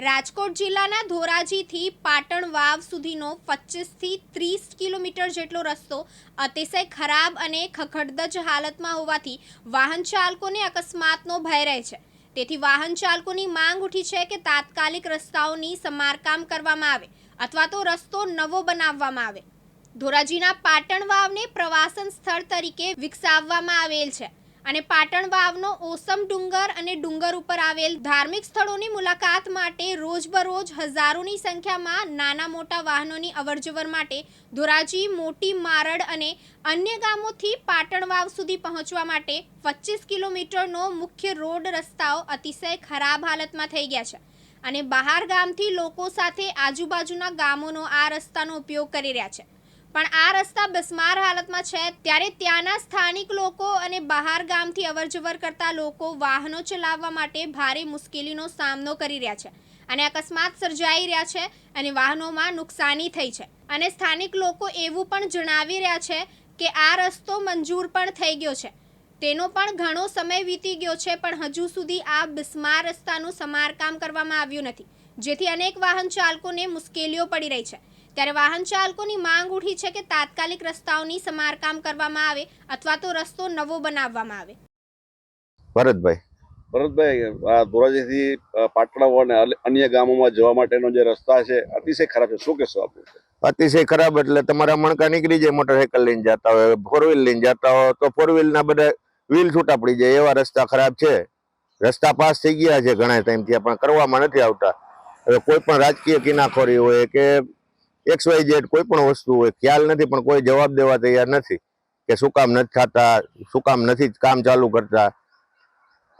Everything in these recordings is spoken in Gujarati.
રાજકોટ જિલ્લાના ધોરાજીથી પાટણ વાવ સુધીનો પચીસથી ત્રીસ કિલોમીટર જેટલો રસ્તો અતિશય ખરાબ અને ખખડદજ હાલતમાં હોવાથી વાહન ચાલકોને અકસ્માતનો ભય રહે છે. તેથી વાહન ચાલકોની માંગ ઉઠી છે કે તાત્કાલિક રસ્તાઓની સમારકામ કરવામાં આવે અથવા તો રસ્તો નવો બનાવવામાં આવે. ધોરાજીના પાટણ વાવને પ્રવાસન સ્થળ તરીકે વિકસાવવામાં આવેલ છે. અને પાટણ વાવનો ઓસમ ડુંગર અને ડુંગર ઉપર આવેલ ધાર્મિક સ્થળોની મુલાકાત માટે રોજબરોજ હજારોની સંખ્યામાં નાના મોટા વાહનોની અવરજવર માટે ધોરાજી, મોટી મારડ અને અન્ય ગામોથી પાટણ વાવ સુધી પહોંચવા માટે પચીસ કિલોમીટરનો મુખ્ય રોડ રસ્તાઓ અતિશય ખરાબ હાલતમાં થઈ ગયા છે. અને બહાર ગામથી લોકો સાથે આજુબાજુના ગામોનો આ રસ્તાનો ઉપયોગ કરી રહ્યા છે. પણ આ રસ્તા બિસ્માર હાલતમાં છે. ત્યારે ત્યાંના સ્થાનિક લોકો અને બહાર ગામથી અવરજવર કરતા લોકો વાહનો ચલાવવા માટે ભારે મુશ્કેલીનો સામનો કરી રહ્યા છે અને અકસ્માત સર્જાઈ રહ્યા છે અને વાહનોમાં નુકસાની થઈ છે. અને સ્થાનિક લોકો એવું પણ જણાવી રહ્યા છે કે આ રસ્તો મંજૂર પણ થઈ ગયો છે. તેનો પણ ઘણો સમય વીતી ગયો છે, પણ હજુ સુધી આ બિસ્માર રસ્તાનું સમારકામ કરવામાં આવ્યું નથી, જેથી અનેક વાહન ચાલકોને મુશ્કેલીઓ પડી રહી છે. ત્યારે વાહન ચાલકોની માંગ ઉઠી છે કે તાત્કાલિક રસ્તાઓની સમારકામ કરવામાં આવે અથવા તો રસ્તો નવો બનાવવામાં આવે. ભરતભાઈ. ભરતભાઈ આ ધોરાજીથી પાટણા અને અન્ય ગામોમાં જવા માટેનો જે રસ્તા છે અતિશય ખરાબ છે. શું કહેશો આપણે અતિશય ખરાબ એટલે તમારા મણકા નીકળી જાય મોટરસાયકલ લઈને જતા હોય ફોર વ્હીલ લઈને જતા હોય તો ફોર વ્હીલના બધા વ્હીલ છૂટા પડી જાય એવા રસ્તા ખરાબ છે. રસ્તા પાસ થઈ ગયા છે ઘણા ટાઈમથી પણ કરવામાં નથી આવતા. હવે કોઈ પણ રાજકીય કિનાખોરી હોય કે એક્સ વાય ઝેડ કોઈ પણ વસ્તુ હોય, ખ્યાલ નથી, પણ કોઈ જવાબ દેવા તૈયાર નથી કે શું કામ નથી થતા, શું કામ નથી કામ ચાલુ કરતા.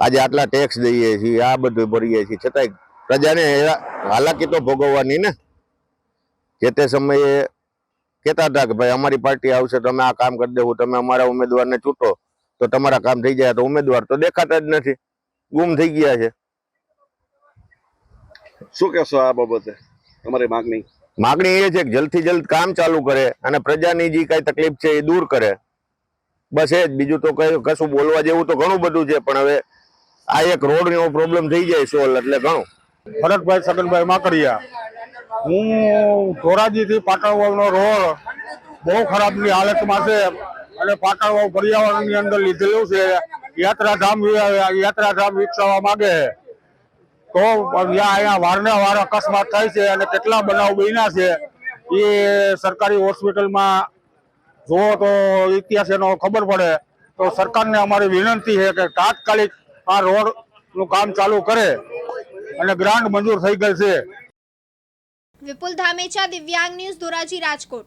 આજે આટલા ટેક્સ દઈએ છીએ, આ બધું ભરીએ છીએ. છતાંય પ્રજાને હાલાકી તો ભોગવવાની ને. જે તે સમયે કહેતા હતા કે ભાઈ, અમારી પાર્ટી આવશે, તમે આ કામ કરી દેવું, તમે અમારા ઉમેદવારને ચૂંટો, તો તમારા કામ થઈ જાય, તો ઉમેદવાર તો દેખાતા જ નથી. ગુમ થઈ ગયા છે. શું કહેશો આ બાબતે? તમારી માંગણી? માગણી એ છે કે જલ્દથી જલ્દ કામ ચાલુ કરે અને પ્રજાની જે કઈ તકલીફ છે એ દૂર કરે. બસ એ જ. બીજું તો કઈ કશું બોલવા જેવું તો ઘણું બધું છે, પણ હવે આ એક રોડનો પ્રોબ્લેમ થઈ જાય સોલ એટલે ઘણું. ભરતભાઈ સગનભાઈ માકડિયા, હું ધોરાજીથી પાટણવાવનો રોડ બહુ ખરાબની હાલતમાં છે અને પાટણવાવ પર્યાવરણની અંદર લીધેલું છે. યાત્રાધામ યાત્રાધામ વિકસાવવા માંગે છે. તો અહીંયા વારને વાર અકસ્માત થાય છે અને કેટલા બનાવ બન્યા છે, એ સરકારી હોસ્પિટલમાં જુઓ તો ઇતિહાસ એનો ખબર પડે. તો સરકારને અમારી વિનંતી છે કે તાત્કાલિક આ રોડનું કામ ચાલુ કરે અને ગ્રાન્ટ મંજૂર થઈ ગઈ છે. વિપુલ ધામેચા, દિવ્યાંગ ન્યૂઝ ધોરાજી રાજકોટ.